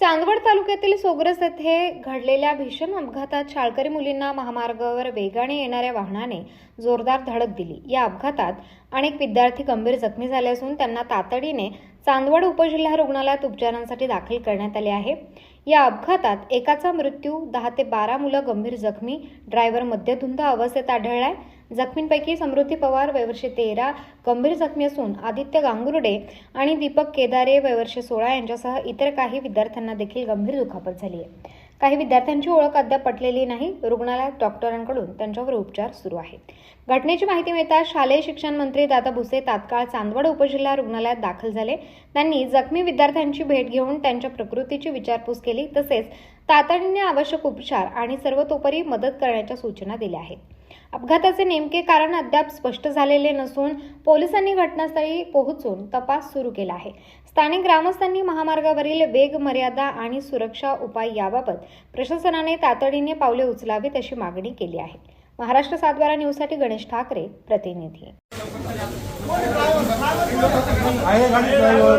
चांदवड तालुक्यातील सोग्रस येथे घडलेल्या भीषण अपघातात शाळकरी मुलींना महामार्गावर वेगाने येणाऱ्या वाहनाने जोरदार धडक दिली. या अपघातात अनेक विद्यार्थी गंभीर जखमी झाले असून त्यांना तातडीने चांदवड उपजिल्हा रुग्णालयात उपचारांसाठी दाखल करण्यात आले आहे. या अपघातात एकाचा मृत्यू दहा ते बारा मुलं गंभीर जखमी ड्रायव्हर मद्यधुंद अवस्थेत आढळलाय. जखमींपैकी समृद्धी पवार वयवर्षे तेरा गंभीर जखमी असून आदित्य गांगुर्डे आणि दीपक केदारे वयवर्षे सोळा यांच्यासह इतर काही विद्यार्थ्यांना देखील गंभीर दुखापत झाली आहे. काही विद्यार्थ्यांची ओळख अद्याप पटलेली नाही. रुग्णालयात डॉक्टरांकडून त्यांच्यावर उपचार सुरू आहेत. घटनेची माहिती मिळताच शालेय शिक्षण मंत्री दादा भुसे तात्काळ चांदवड उपजिल्हा रुग्णालयात दाखल झाले. त्यांनी जखमी विद्यार्थ्यांची भेट घेऊन त्यांच्या प्रकृतीची विचारपूस केली. तसेच तातडीने आवश्यक उपचार आणि सर्वतोपरी मदत करण्याच्या सूचना दिल्या आहेत. अपघाताचे नेमके कारण अद्याप स्पष्ट झालेले नसून पोलिसांनी घटनास्थळी पोहोचून तपास सुरू केला आहे. स्थानिक ग्रामस्थांनी महामार्गावरील वेग मर्यादा आणि सुरक्षा उपाय याबाबत प्रशासनाने तातडीने पावले उचलावीत अशी मागणी केली आहे. महाराष्ट्र सातबारा न्यूजसाठी गणेश ठाकरे प्रतिनिधी. आहे गाडी ड्रायव्हर